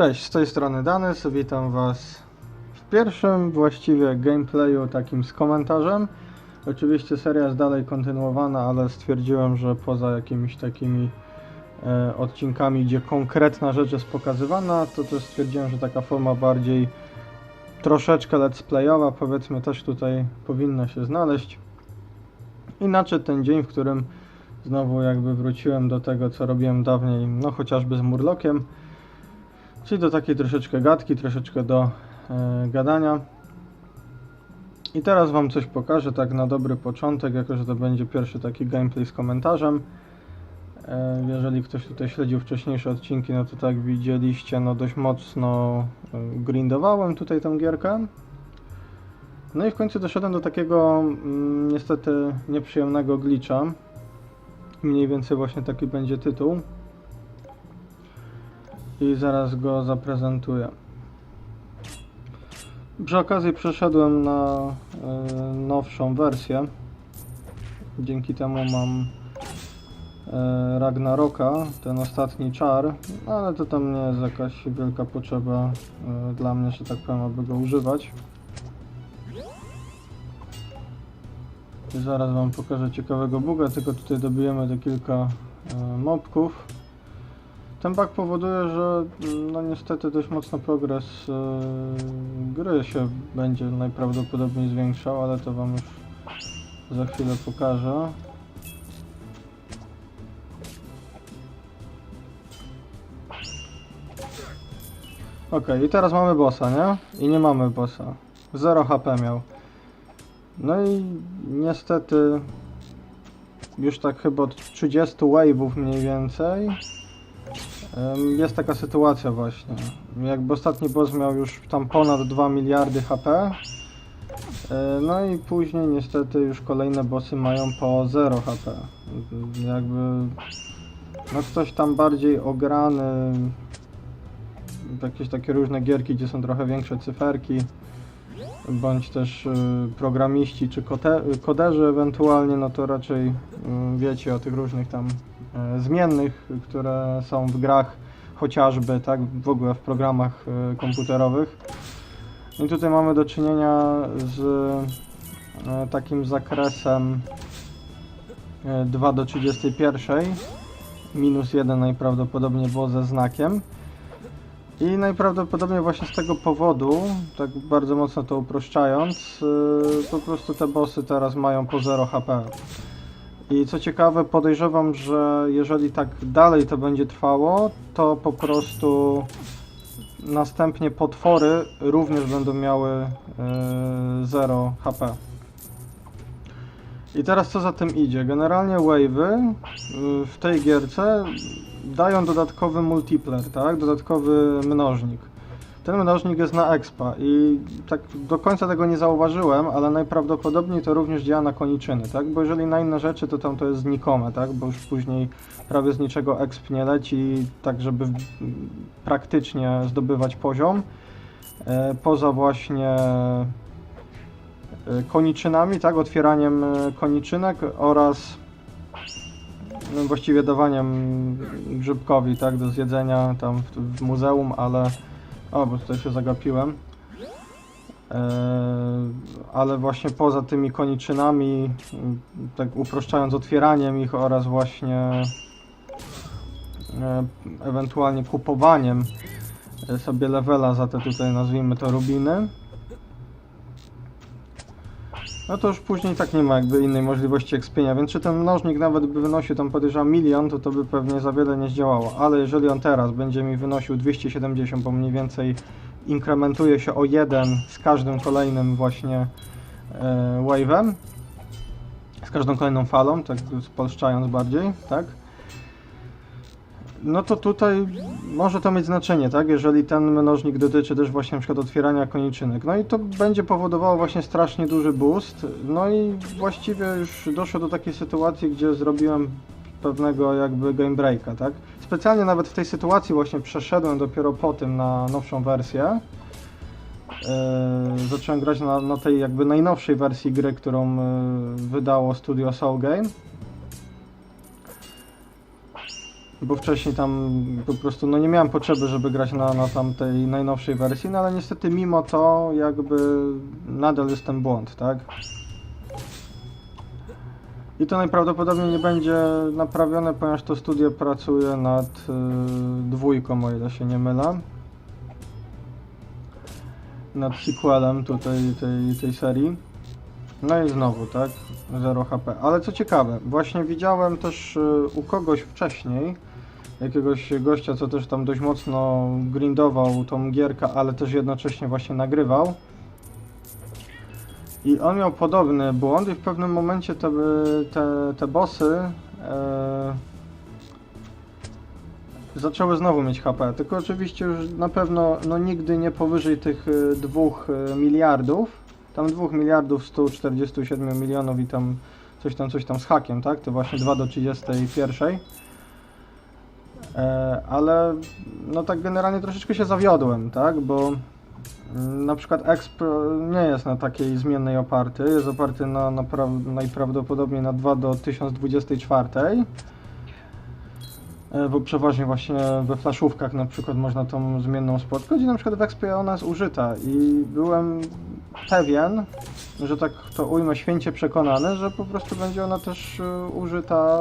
Cześć, z tej strony Danys, witam Was w pierwszym właściwie gameplayu takim z komentarzem. Oczywiście seria jest dalej kontynuowana, ale stwierdziłem, że poza jakimiś takimi e, odcinkami, gdzie konkretna rzecz jest pokazywana, to też stwierdziłem, że taka forma bardziej troszeczkę let's playowa, powiedzmy, też tutaj powinna się znaleźć. Inaczej ten dzień, w którym znowu jakby wróciłem do tego, co robiłem dawniej, no chociażby z Murlokiem. Czyli do takiej troszeczkę gadki, troszeczkę do e, gadania. I teraz Wam coś pokażę, tak na dobry początek, jako że to będzie pierwszy taki gameplay z komentarzem. E, jeżeli ktoś tutaj śledził wcześniejsze odcinki, no to tak widzieliście, no dość mocno e, grindowałem tutaj tę gierkę. No i w końcu doszedłem do takiego mm, niestety nieprzyjemnego glitcha. Mniej więcej właśnie taki będzie tytuł i zaraz go zaprezentuję. Przy okazji przeszedłem na e, nowszą wersję. Dzięki temu mam e, Ragnaroka, ten ostatni czar, ale to tam nie jest jakaś wielka potrzeba e, dla mnie, że tak powiem, aby go używać. I zaraz wam pokażę ciekawego buga, tylko tutaj dobijemy te kilka e, mobków. Ten bug powoduje, że no niestety dość mocno progres e, gry się będzie najprawdopodobniej zwiększał, ale to wam już za chwilę pokażę. Ok, i teraz mamy bossa, nie? I nie mamy bossa. 0 HP miał. No i niestety już tak chyba od 30 wave'ów mniej więcej Jest taka sytuacja właśnie. Jakby ostatni boss miał już tam ponad 2 miliardy HP. e, No i później niestety już kolejne bossy mają po 0 HP. Jakby no ktoś tam bardziej ograny jakieś takie różne gierki, gdzie są trochę większe cyferki bądź też y, programiści czy kote, koderzy ewentualnie, no to raczej y, wiecie o tych różnych tam y, zmiennych, które są w grach chociażby, tak, w ogóle w programach y, komputerowych. I tutaj mamy do czynienia z y, takim zakresem y, 2 do 31, minus 1 najprawdopodobniej było ze znakiem. I najprawdopodobniej właśnie z tego powodu, tak bardzo mocno to uproszczając, po prostu te bossy teraz mają po 0 HP. I co ciekawe, podejrzewam, że jeżeli tak dalej to będzie trwało, to po prostu następnie potwory również będą miały yy, 0 HP. I teraz co za tym idzie? Generalnie wave'y yy, w tej gierce dają dodatkowy multipler, tak? Dodatkowy mnożnik. Ten mnożnik jest na expa i tak do końca tego nie zauważyłem, ale najprawdopodobniej to również działa na koniczyny, tak? Bo jeżeli na inne rzeczy, to tam to jest znikome, tak? Bo już później prawie z niczego exp nie leci, tak żeby praktycznie zdobywać poziom. E, poza właśnie e, koniczynami, tak? Otwieraniem e, koniczynek oraz no, właściwie dawaniem grzybkowi, tak, do zjedzenia tam w, w muzeum, ale... O, bo tutaj się zagapiłem. Eee, ale właśnie poza tymi koniczynami, m, tak uproszczając otwieraniem ich oraz właśnie e, ewentualnie kupowaniem e, sobie levela za te tutaj nazwijmy to rubiny, no to już później tak nie ma jakby innej możliwości ekspienia, więc czy ten mnożnik nawet by wynosił tam podejrzewam milion, to to by pewnie za wiele nie zdziałało, ale jeżeli on teraz będzie mi wynosił 270, bo mniej więcej inkrementuje się o jeden z każdym kolejnym właśnie e, wave'em, z każdą kolejną falą, tak spolszczając bardziej, tak? No to tutaj może to mieć znaczenie, tak? Jeżeli ten mnożnik dotyczy też właśnie przykład otwierania koniczynek. No i to będzie powodowało właśnie strasznie duży boost. No i właściwie już doszło do takiej sytuacji, gdzie zrobiłem pewnego jakby game breaka, tak? Specjalnie nawet w tej sytuacji właśnie przeszedłem dopiero po tym na nowszą wersję. Eee, zacząłem grać na, na tej jakby najnowszej wersji gry, którą e, wydało studio Soul Game. Bo wcześniej tam po prostu no nie miałem potrzeby, żeby grać na, na tamtej najnowszej wersji, no ale niestety mimo to jakby nadal jest ten błąd, tak? I to najprawdopodobniej nie będzie naprawione, ponieważ to studio pracuje nad y, dwójką, o ile się nie mylę. Nad sequelem tutaj tej, tej serii. No i znowu, tak? 0 HP. Ale co ciekawe, właśnie widziałem też y, u kogoś wcześniej, jakiegoś gościa, co też tam dość mocno grindował tą gierkę, ale też jednocześnie właśnie nagrywał. I on miał podobny błąd i w pewnym momencie te, te, te bossy e, zaczęły znowu mieć HP. Tylko oczywiście już na pewno no, nigdy nie powyżej tych e, dwóch e, miliardów. Tam 2 miliardów 147 milionów i tam coś tam, coś tam z hakiem, tak? To właśnie 2 do 31. E, ale no tak generalnie troszeczkę się zawiodłem, tak? Bo mm, na przykład exp nie jest na takiej zmiennej oparty, jest oparty na, na pra- najprawdopodobniej na 2 do 1024. E, Bo przeważnie właśnie we flaszówkach na przykład można tą zmienną spotkać i na przykład w expie ona jest użyta i byłem pewien, że tak to ujmę święcie przekonany, że po prostu będzie ona też e, użyta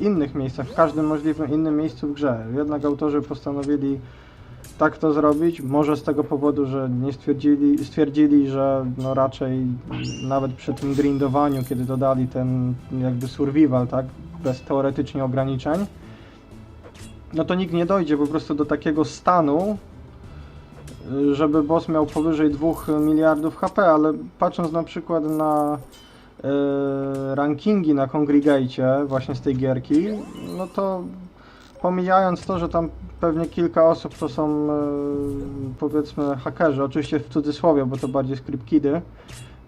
innych miejscach, w każdym możliwym innym miejscu w grze. Jednak autorzy postanowili tak to zrobić, może z tego powodu, że nie stwierdzili, stwierdzili, że no raczej nawet przy tym grindowaniu, kiedy dodali ten jakby survival, tak, bez teoretycznie ograniczeń, no to nikt nie dojdzie po prostu do takiego stanu, żeby boss miał powyżej 2 miliardów HP, ale patrząc na przykład na rankingi na Congregate właśnie z tej gierki, no to pomijając to, że tam pewnie kilka osób to są y, powiedzmy hakerzy, oczywiście w cudzysłowie, bo to bardziej script-kidy,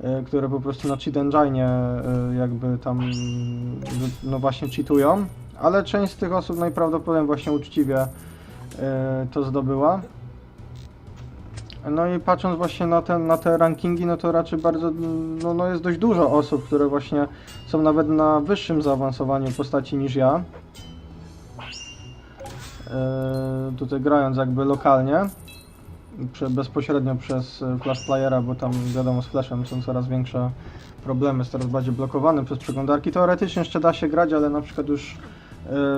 y, które po prostu na cheat engine y, jakby tam y, no właśnie cheatują, ale część z tych osób najprawdopodobniej właśnie uczciwie y, to zdobyła. No i patrząc właśnie na te, na te rankingi, no to raczej bardzo, no, no jest dość dużo osób, które właśnie są nawet na wyższym zaawansowaniu postaci niż ja. Eee, tutaj grając jakby lokalnie, prze, bezpośrednio przez e, Flash Playera, bo tam wiadomo z Flashem są coraz większe problemy, jest coraz bardziej blokowany przez przeglądarki. Teoretycznie jeszcze da się grać, ale na przykład już e,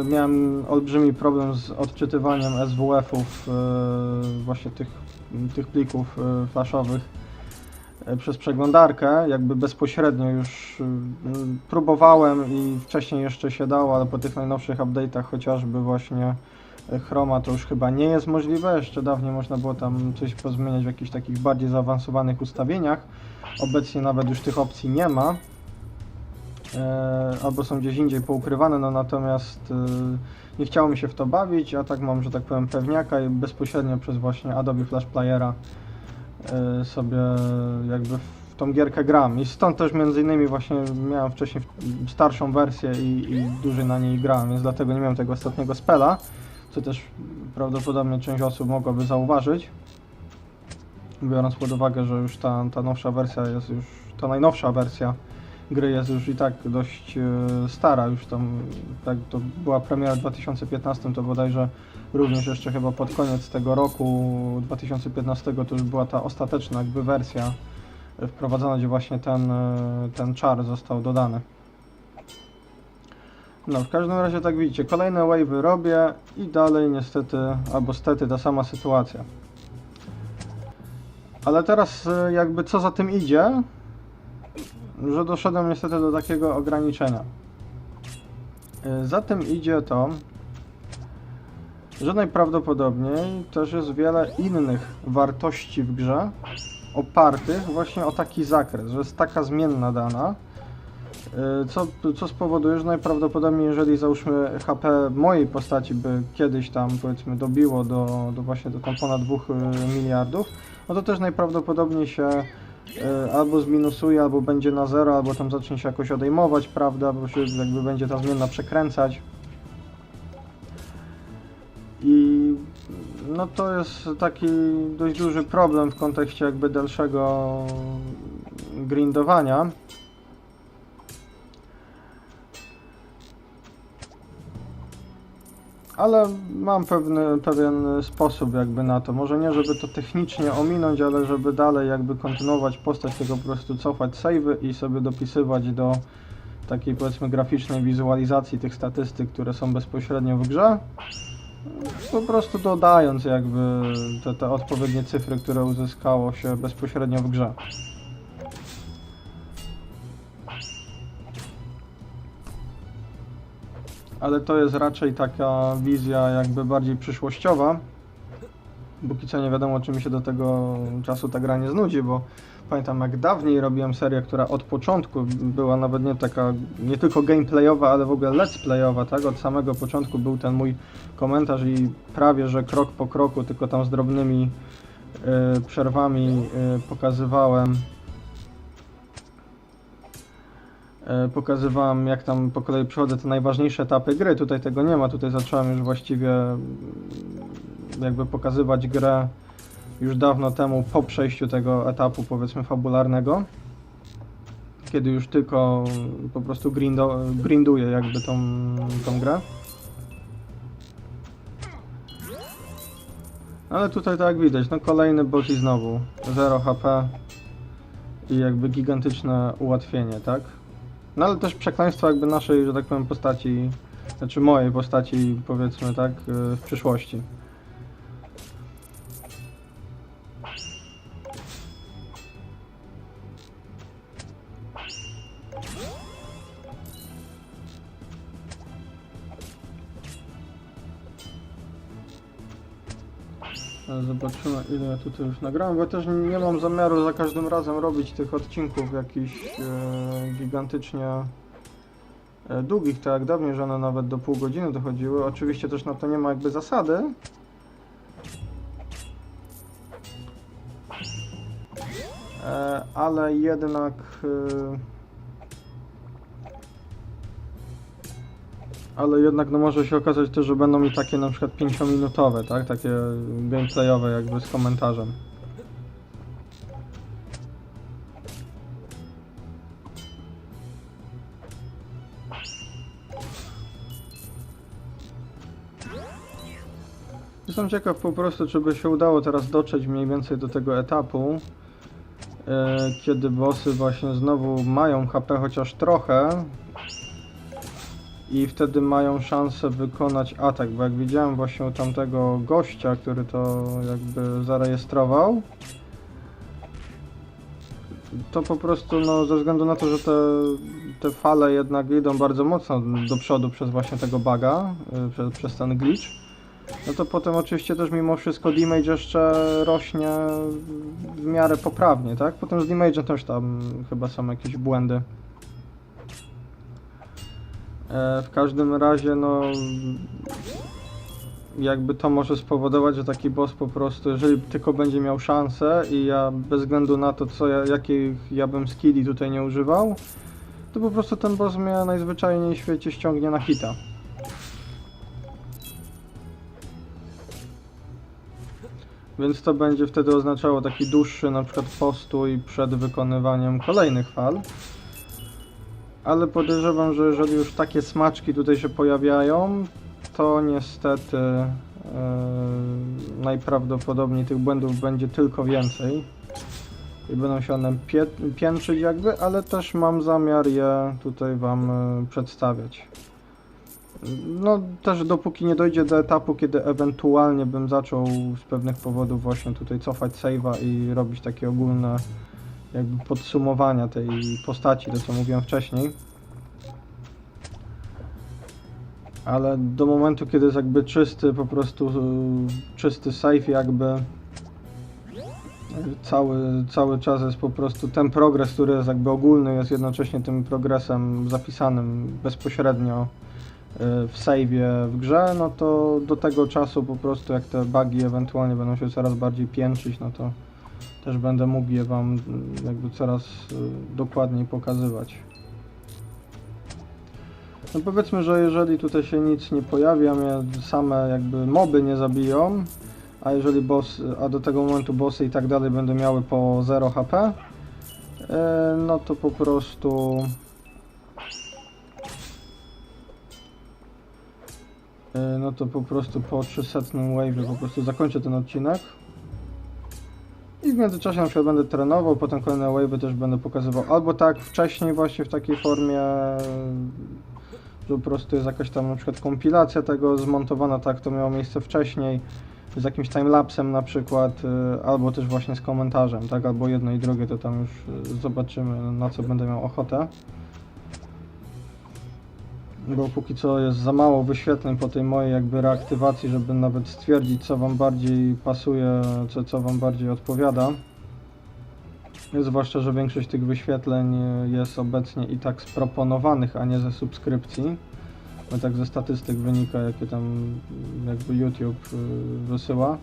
miałem olbrzymi problem z odczytywaniem SWF-ów, e, właśnie tych, tych plików e, flashowych e, przez przeglądarkę, jakby bezpośrednio już próbowałem i wcześniej jeszcze się dało, ale po tych najnowszych update'ach chociażby właśnie Chroma to już chyba nie jest możliwe, jeszcze dawniej można było tam coś pozmieniać w jakichś takich bardziej zaawansowanych ustawieniach. Obecnie nawet już tych opcji nie ma. E, albo są gdzieś indziej poukrywane, no natomiast y, nie chciało mi się w to bawić, a tak mam, że tak powiem, pewniaka i bezpośrednio przez właśnie Adobe Flash Playera y, sobie jakby w tą gierkę gram. I stąd też między innymi właśnie miałem wcześniej starszą wersję i, i dłużej na niej grałem, więc dlatego nie miałem tego ostatniego spela, co też prawdopodobnie część osób mogłaby zauważyć. Biorąc pod uwagę, że już ta, ta nowsza wersja jest już, ta najnowsza wersja gry jest już i tak dość e, stara, już tam, tak to była premiera w 2015, to bodajże również jeszcze chyba pod koniec tego roku 2015 to już była ta ostateczna jakby wersja e, wprowadzona, gdzie właśnie ten, e, ten czar został dodany. No, w każdym razie tak widzicie, kolejne wave'y robię i dalej niestety, albo stety ta sama sytuacja. Ale teraz jakby co za tym idzie, że doszedłem niestety do takiego ograniczenia. E, Za tym idzie to, że najprawdopodobniej też jest wiele innych wartości w grze opartych właśnie o taki zakres, że jest taka zmienna dana, e, co, co spowoduje, że najprawdopodobniej jeżeli załóżmy HP mojej postaci by kiedyś tam powiedzmy dobiło do, do właśnie do tam ponad 2 miliardów, no to też najprawdopodobniej się e, albo zminusuje, albo będzie na zero, albo tam zacznie się jakoś odejmować, prawda, bo się jakby będzie ta zmienna przekręcać. I no to jest taki dość duży problem w kontekście jakby dalszego grindowania. Ale mam pewny, pewien sposób jakby na to. Może nie, żeby to technicznie ominąć, ale żeby dalej jakby kontynuować postać, tylko po prostu cofać savey i sobie dopisywać do takiej powiedzmy graficznej wizualizacji tych statystyk, które są bezpośrednio w grze. Po prostu dodając jakby te, te odpowiednie cyfry, które uzyskało się bezpośrednio w grze. Ale to jest raczej taka wizja jakby bardziej przyszłościowa. Póki co nie wiadomo, czy mi się do tego czasu ta gra nie znudzi, bo pamiętam jak dawniej robiłem serię, która od początku była nawet nie taka, nie tylko gameplayowa, ale w ogóle let's playowa, tak? Od samego początku był ten mój komentarz i prawie, że krok po kroku, tylko tam z drobnymi y, przerwami y, pokazywałem pokazywałem jak tam po kolei przechodzę te najważniejsze etapy gry. Tutaj tego nie ma, tutaj zacząłem już właściwie mm, jakby pokazywać grę już dawno temu po przejściu tego etapu powiedzmy fabularnego. Kiedy już tylko po prostu grindo, grinduję jakby tą, tą grę. Ale tutaj tak widać, no kolejny boss i znowu 0 HP i jakby gigantyczne ułatwienie, tak? No ale też przekleństwo jakby naszej, że tak powiem, postaci, znaczy mojej postaci, powiedzmy tak, y, w przyszłości. Zobaczymy ile tutaj już nagrałem, bo ja też nie mam zamiaru za każdym razem robić tych odcinków jakichś e, gigantycznie e, długich, tak jak dawniej, że one nawet do pół godziny dochodziły. Oczywiście też na to nie ma jakby zasady. E, ale jednak e, ale jednak no może się okazać też, że będą mi takie na przykład 5-minutowe, tak? Takie gameplayowe jakby z komentarzem. Jestem ciekaw po prostu, czy by się udało teraz dotrzeć mniej więcej do tego etapu, e, kiedy bossy właśnie znowu mają HP chociaż trochę, i wtedy mają szansę wykonać atak, bo jak widziałem właśnie u tamtego gościa, który to jakby zarejestrował, to po prostu no, ze względu na to, że te, te fale jednak idą bardzo mocno do przodu przez właśnie tego buga, y, przez, przez ten glitch, no to potem oczywiście też mimo wszystko damage jeszcze rośnie w miarę poprawnie, tak? Potem z damage'em też tam chyba są jakieś błędy. E, W każdym razie, no. Jakby to może spowodować, że taki boss po prostu, jeżeli tylko będzie miał szansę i ja bez względu na to, co ja, jakich ja bym skilli tutaj nie używał, to po prostu ten boss mnie najzwyczajniej w świecie ściągnie na hita. Więc to będzie wtedy oznaczało taki dłuższy na przykład postój przed wykonywaniem kolejnych fal. Ale podejrzewam, że jeżeli już takie smaczki tutaj się pojawiają, to niestety e, najprawdopodobniej tych błędów będzie tylko więcej. I będą się one pie piętrzyć jakby, ale też mam zamiar je tutaj wam e, przedstawiać. No też dopóki nie dojdzie do etapu, kiedy ewentualnie bym zaczął z pewnych powodów właśnie tutaj cofać save'a i robić takie ogólne jakby podsumowania tej postaci, to co mówiłem wcześniej. Ale do momentu, kiedy jest jakby czysty, po prostu y, czysty save jakby cały, cały czas jest po prostu ten progres, który jest jakby ogólny, jest jednocześnie tym progresem zapisanym bezpośrednio y, w save'ie w grze, no to do tego czasu po prostu jak te bugi ewentualnie będą się coraz bardziej piętrzyć, no to też będę mógł je Wam mm, jakby coraz y, dokładniej pokazywać. No powiedzmy, że jeżeli tutaj się nic nie pojawia, mnie same jakby moby nie zabiją, a jeżeli boss, a do tego momentu bossy i tak dalej będą miały po 0 HP, e, no to po prostu E, No to po prostu po 300 wave po prostu zakończę ten odcinek. I w międzyczasie na przykład będę trenował, potem kolejne wave'y też będę pokazywał albo tak wcześniej właśnie w takiej formie, że po prostu jest jakaś tam na przykład kompilacja tego zmontowana tak, to miało miejsce wcześniej, z jakimś timelapsem na przykład, y, albo też właśnie z komentarzem, tak, albo jedno i drugie, to tam już y, zobaczymy na co będę miał ochotę. Bo póki co jest za mało wyświetleń po tej mojej jakby reaktywacji, żeby nawet stwierdzić co wam bardziej pasuje, co, co wam bardziej odpowiada. Zwłaszcza, że większość tych wyświetleń jest obecnie i tak z proponowanych, a nie ze subskrypcji. Bo tak ze statystyk wynika, jakie tam jakby YouTube y, wysyła.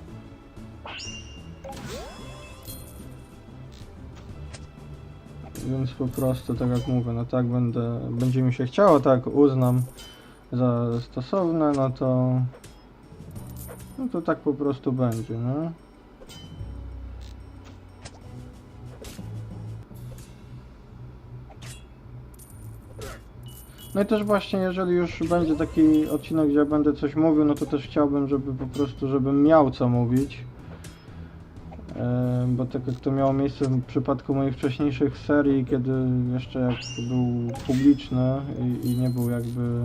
Więc po prostu, tak jak mówię, no tak będę, będzie mi się chciało, tak uznam za stosowne, no to no to tak po prostu będzie, no. No i też właśnie, jeżeli już będzie taki odcinek, gdzie będę coś mówił, no to też chciałbym, żeby po prostu, żebym miał co mówić. Bo tak jak to miało miejsce w przypadku moich wcześniejszych serii, kiedy jeszcze jak był publiczny i, i nie był jakby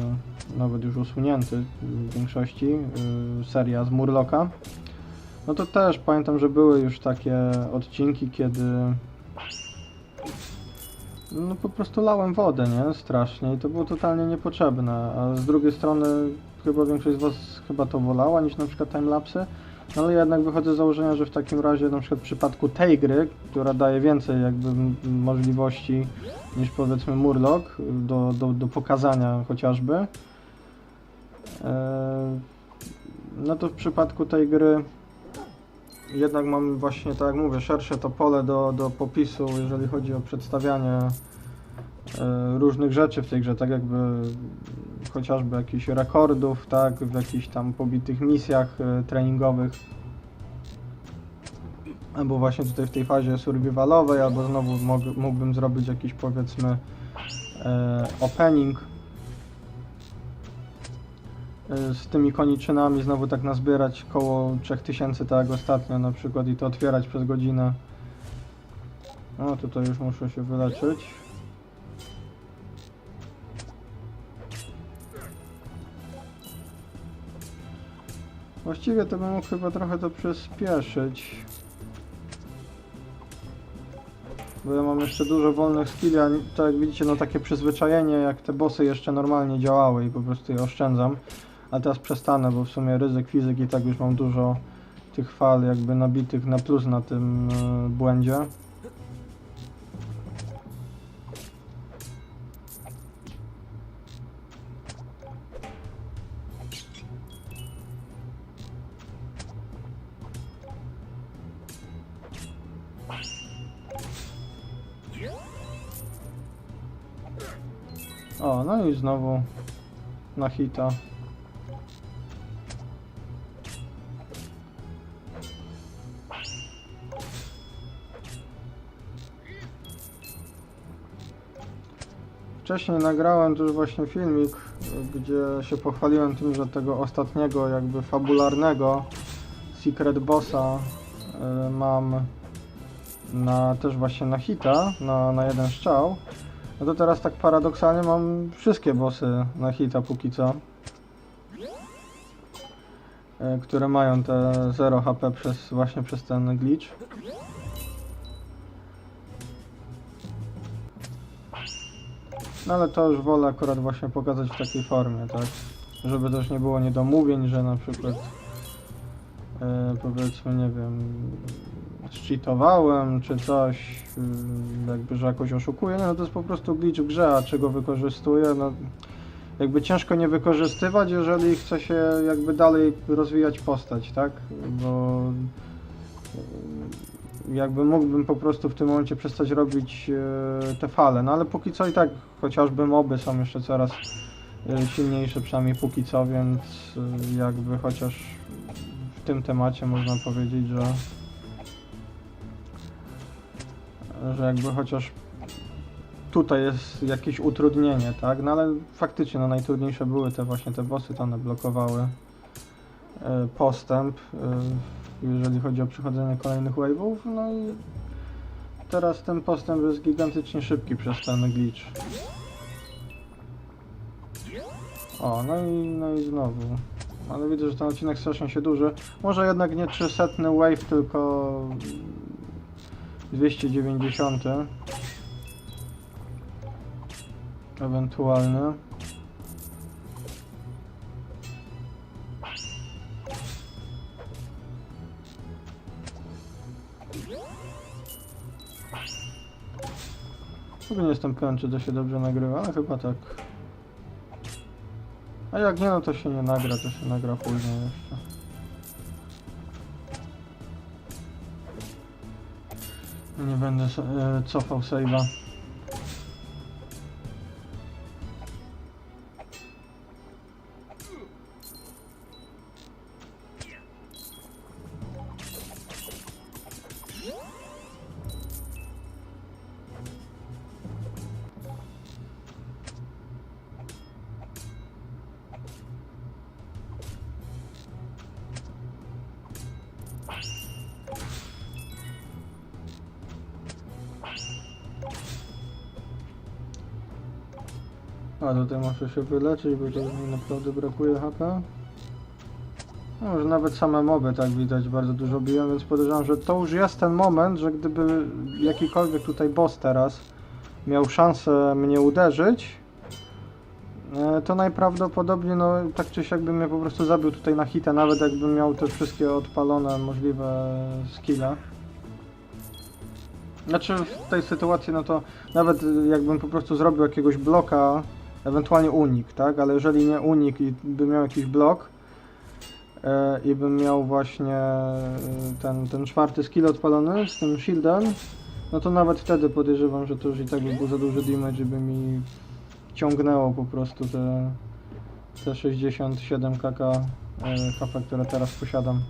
nawet już usunięty w większości, y, seria z Murloka, no to też pamiętam, że były już takie odcinki, kiedy no po prostu lałem wodę, nie? Strasznie i to było totalnie niepotrzebne, a z drugiej strony chyba większość z Was chyba to wolała niż na przykład timelapsy, no ale jednak wychodzę z założenia, że w takim razie na przykład w przypadku tej gry, która daje więcej jakby możliwości niż powiedzmy Murloc do, do, do pokazania chociażby, e, no to w przypadku tej gry jednak mam właśnie, tak jak mówię, szersze to pole do, do popisu, jeżeli chodzi o przedstawianie różnych rzeczy w tej grze, tak jakby chociażby jakichś rekordów, tak, w jakichś tam pobitych misjach e, treningowych. Albo właśnie tutaj w tej fazie survivalowej, albo znowu mógłbym zrobić jakiś powiedzmy e, opening e, z tymi koniczynami, znowu tak nazbierać koło 3000 tak jak ostatnio na przykład i to otwierać przez godzinę. No tutaj już muszę się wyleczyć. Właściwie to bym mógł chyba trochę to przyspieszyć. Bo ja mam jeszcze dużo wolnych skilli, a tak jak widzicie, no takie przyzwyczajenie, jak te bossy jeszcze normalnie działały i po prostu je oszczędzam. A teraz przestanę, bo w sumie ryzyk fizyk i tak już mam dużo tych fal jakby nabitych na plus na tym e, błędzie. Znowu na hita. Wcześniej nagrałem też właśnie filmik, gdzie się pochwaliłem tym, że tego ostatniego jakby fabularnego Secret Bossa y, mam na też właśnie na hita, na, na jeden strzał. No to teraz tak paradoksalnie mam wszystkie bossy na hita póki co. E, Które mają te 0 HP przez właśnie przez ten glitch. No ale to już wolę akurat właśnie pokazać w takiej formie, tak? Żeby też nie było niedomówień, że na przykład e, powiedzmy, nie wiem, cheatowałem czy coś, y, jakby, że jakoś oszukuję, no to jest po prostu glitch w grze, a czego wykorzystuję, no jakby ciężko nie wykorzystywać, jeżeli chce się jakby dalej rozwijać postać, tak? Bo y, jakby mógłbym po prostu w tym momencie przestać robić y, te fale, no ale póki co i tak chociażby moby są jeszcze coraz silniejsze, przynajmniej póki co, więc jakby chociaż w tym temacie można powiedzieć, że że jakby chociaż tutaj jest jakieś utrudnienie, tak? No ale faktycznie no, najtrudniejsze były te właśnie te bossy, to one blokowały e, postęp, e, jeżeli chodzi o przechodzenie kolejnych wave'ów, no i teraz ten postęp jest gigantycznie szybki przez ten glitch. O, no i, no i znowu. Ale widzę, że ten odcinek strasznie się duży. Może jednak nie 300 wave, tylko 290. Ewentualnie. Chyba nie jestem pewien, czy to się dobrze nagrywa, ale chyba tak. A jak nie, no to się nie nagra, to się nagra później jeszcze. Nie będę e, cofał save'a. Muszę się wyleczyć, bo to mi naprawdę brakuje HP. No, może nawet same moby tak widać bardzo dużo biją, więc podejrzewam, że to już jest ten moment, że gdyby jakikolwiek tutaj boss teraz miał szansę mnie uderzyć, e, to najprawdopodobniej no tak czy siak by mnie po prostu zabił tutaj na hitę, nawet jakbym miał te wszystkie odpalone możliwe skille. Znaczy w tej sytuacji, no to nawet jakbym po prostu zrobił jakiegoś bloka, ewentualnie unik, tak? Ale jeżeli nie unik i bym miał jakiś blok e, i bym miał właśnie y, ten, ten czwarty skill odpalony z tym shieldem, no to nawet wtedy podejrzewam, że to już i tak by był za duży damage i by mi ciągnęło po prostu te, te 67 kk e, HP, które teraz posiadam.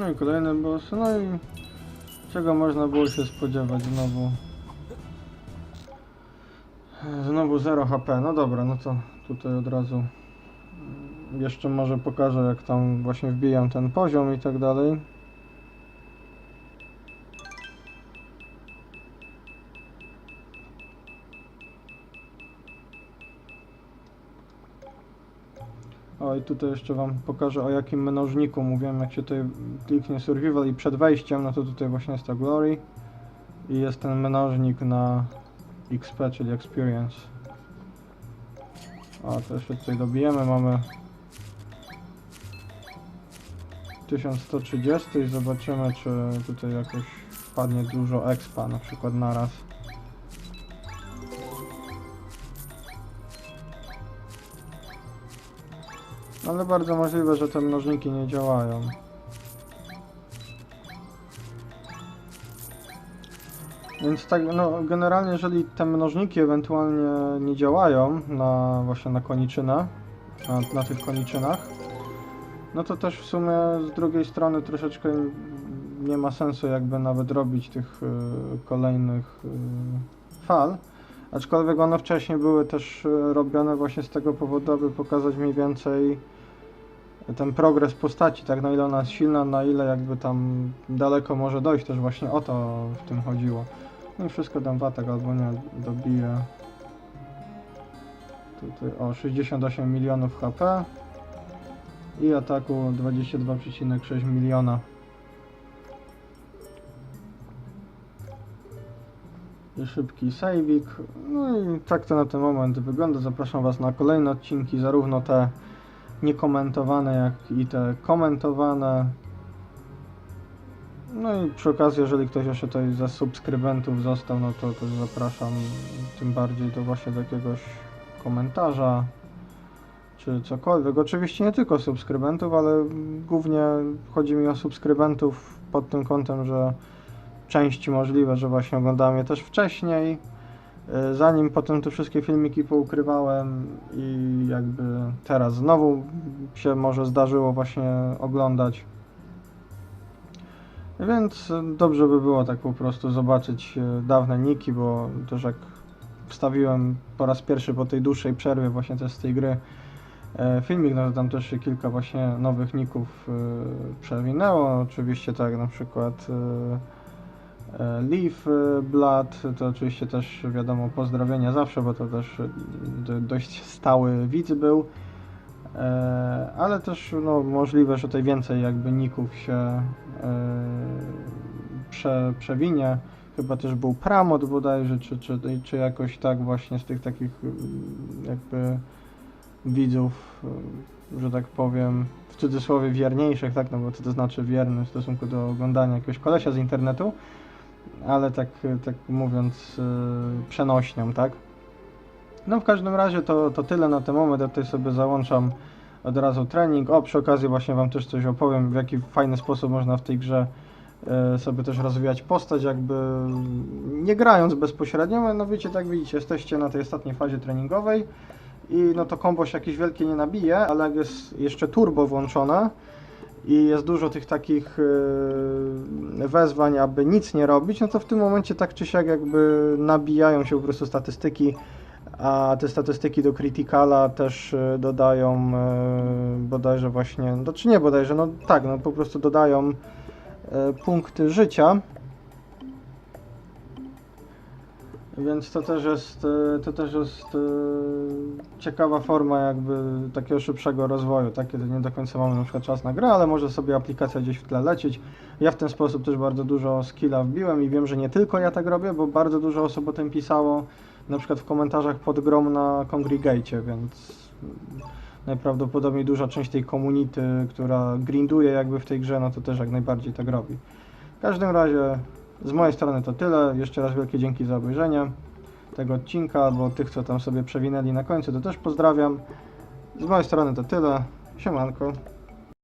No i kolejny boss, no i czego można było się spodziewać znowu? Znowu 0 HP, no dobra, no to tutaj od razu mm, jeszcze może pokażę jak tam właśnie wbijam ten poziom i tak dalej. I tutaj jeszcze Wam pokażę o jakim mnożniku mówiłem, jak się tutaj kliknie survival i przed wejściem, no to tutaj właśnie jest ta glory i jest ten mnożnik na XP, czyli experience. O, to jeszcze tutaj dobijemy, mamy 1130 i zobaczymy czy tutaj jakoś wpadnie dużo expa, na przykład naraz. Ale bardzo możliwe, że te mnożniki nie działają. Więc tak, no generalnie jeżeli te mnożniki ewentualnie nie działają na właśnie na koniczynę, na, na tych koniczynach, no to też w sumie z drugiej strony troszeczkę nie ma sensu jakby nawet robić tych y, kolejnych y, fal. Aczkolwiek one wcześniej były też y, robione właśnie z tego powodu, aby pokazać mniej więcej ten progres postaci, tak na ile ona jest silna, na ile jakby tam daleko może dojść, też właśnie o to w tym chodziło. No i wszystko dam watek albo nie dobiję. Tutaj o 68 milionów HP i ataku 22,6 miliona. I szybki saveik. No i tak to na ten moment wygląda. Zapraszam Was na kolejne odcinki, zarówno te niekomentowane, jak i te komentowane. No i przy okazji, jeżeli ktoś jeszcze tutaj ze subskrybentów został, no to, to zapraszam tym bardziej do właśnie do jakiegoś komentarza czy cokolwiek. Oczywiście nie tylko subskrybentów, ale głównie chodzi mi o subskrybentów pod tym kątem, że części możliwe, że właśnie oglądałem je też wcześniej, zanim potem te wszystkie filmiki poukrywałem i jakby teraz znowu się może zdarzyło właśnie oglądać. Więc dobrze by było tak po prostu zobaczyć y, dawne niki, bo też jak wstawiłem po raz pierwszy po tej dłuższej przerwie właśnie też z tej gry e, filmik, no to tam też się kilka właśnie nowych ników przewinęło. Oczywiście tak na przykład e, Leaf y, Blood, to oczywiście też wiadomo pozdrowienia zawsze, bo to też do, dość stały widz był. E, ale też no, możliwe, że tutaj więcej jakby ników się e, prze, przewinie. Chyba też był Pramot bodajże, czy, czy, czy jakoś tak właśnie z tych takich mm, jakby widzów, że tak powiem, w cudzysłowie wierniejszych, tak, no bo co to znaczy wierny w stosunku do oglądania jakiegoś kolesia z internetu, ale tak, tak mówiąc y, przenośnią, tak. No w każdym razie to, to tyle na ten moment, ja tutaj sobie załączam od razu trening. O, przy okazji właśnie Wam też coś opowiem, w jaki fajny sposób można w tej grze e, sobie też rozwijać postać, jakby nie grając bezpośrednio, no wiecie, tak widzicie, jesteście na tej ostatniej fazie treningowej i no to kombo się jakieś wielkie nie nabije, ale jak jest jeszcze turbo włączone i jest dużo tych takich e, wezwań, aby nic nie robić, no to w tym momencie tak czy siak jakby nabijają się po prostu statystyki a te statystyki do Criticala też e, dodają e, bodajże właśnie, no czy nie bodajże, no tak, no po prostu dodają punkty życia. Więc to też jest, e, to też jest e, ciekawa forma jakby takiego szybszego rozwoju, tak, kiedy nie do końca mamy na przykład czas na grę, ale może sobie aplikacja gdzieś w tle lecieć. Ja w ten sposób też bardzo dużo skilla wbiłem i wiem, że nie tylko ja tak robię, bo bardzo dużo osób o tym pisało, na przykład w komentarzach pod grą na Congregate, więc najprawdopodobniej duża część tej community, która grinduje jakby w tej grze, no to też jak najbardziej tak robi. W każdym razie z mojej strony to tyle. Jeszcze raz wielkie dzięki za obejrzenie tego odcinka, bo tych, co tam sobie przewinęli na końcu, to też pozdrawiam. Z mojej strony to tyle. Siemanko.